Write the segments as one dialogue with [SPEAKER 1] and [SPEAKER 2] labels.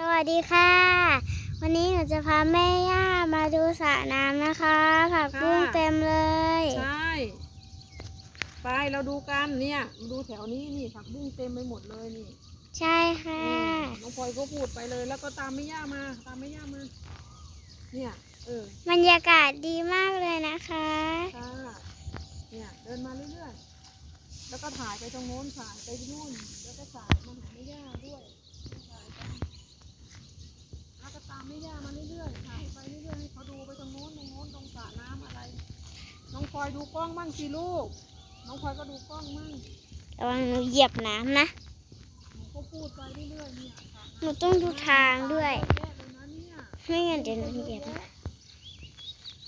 [SPEAKER 1] สวัสดีค่ะ วันนี้หนูจะพาแม่ย่ามาดูสระน้ำนะคะ ผักบุ้ง
[SPEAKER 2] ค่ะ
[SPEAKER 1] เต็มเลย
[SPEAKER 2] ใช่ไปเราดูกันเนี่ยดูแถวนี้นี่ผักบุ้งเต็มไปหมดเลยนี่
[SPEAKER 1] ใช่ค่ะ
[SPEAKER 2] อืมน้องพลอยก็พูดไปเลย แล้วก็ตามไม่ย่ามา ตามไม่ย่ามา เนี่ยเออบ
[SPEAKER 1] รรยากาศดีมากเลยนะคะ
[SPEAKER 2] ค่ะเนี่ยเดินมาเรื่อยๆแล้วก็ถ่ายไปตรงโน้นถ่ายไปนู่นแล้วก็ถ่ายมาหาไม่ย่าด้วยถ่ายไปแล้วก็ตาม ไม่ย่ามาเรื่อยๆถ่ายไปเรื่อยๆให้เขาดูไปตรงโน้นตรงโน้นตรงสระน้ำอะไร น้องพลอยดูกล้องมั่งสิลูก น้องพลอยก็ดูกล้องมั่ง
[SPEAKER 1] ระวังหนูเหยียบน้ำนะ
[SPEAKER 2] หนูก็พูดไปเรื่อยๆเนี่ยค่ะ
[SPEAKER 1] หนูต้องดูทางด้วย
[SPEAKER 2] เยอะเลยนะเนี่ย
[SPEAKER 1] ไม่งั้นเดี๋ยวหนูเหยียบนะ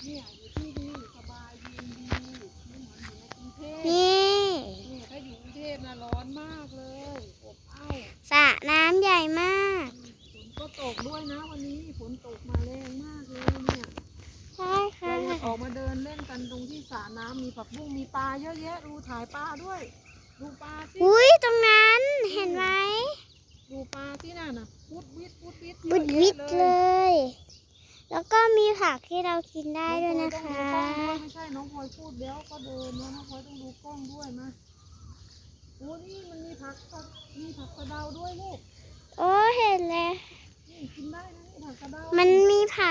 [SPEAKER 2] เนี่ยอยู่ที่ดีสบายเย็นดีไม่เหมือนอยู่ในกรุงเทพ
[SPEAKER 1] นี่
[SPEAKER 2] เนี่ยถ้าอยู่กรุงเทพนะร้อนมากเลยอบอ้าว
[SPEAKER 1] สระน้ำใหญ่มาก
[SPEAKER 2] ฝนก็ตก ด้วยนะวันนี้ฝนตกมาแรงมากเลยเนี่ย
[SPEAKER 1] ใช่ค่ะ
[SPEAKER 2] เราออกมาเดินเล่นกันตรงที่สระน้ำมีผักบุ้งมีปลาเยอะแยะดูถ่ายปลาด้วยดูปลาสิ
[SPEAKER 1] อุ้ยตรงนั้นเห็นไหม
[SPEAKER 2] ดูปลาที่นั่นน่ะพุดวิทพุดวิท
[SPEAKER 1] บุดวิด
[SPEAKER 2] เยอะ
[SPEAKER 1] เล
[SPEAKER 2] แยะ
[SPEAKER 1] ยแล้วก็มีผักที่เรากินได้ด้วยนะ
[SPEAKER 2] องพล
[SPEAKER 1] คะ
[SPEAKER 2] ต้องดูกล้องด้วยไม่ใช่น้องพลอยพูดแล้วก็เดินนะน้องพลอยต้องดูกล้องด้วยมาโอ้นี่มันมีผักสะมีผักกระเดาด้วยลูก
[SPEAKER 1] โอ้เห็นแล้ว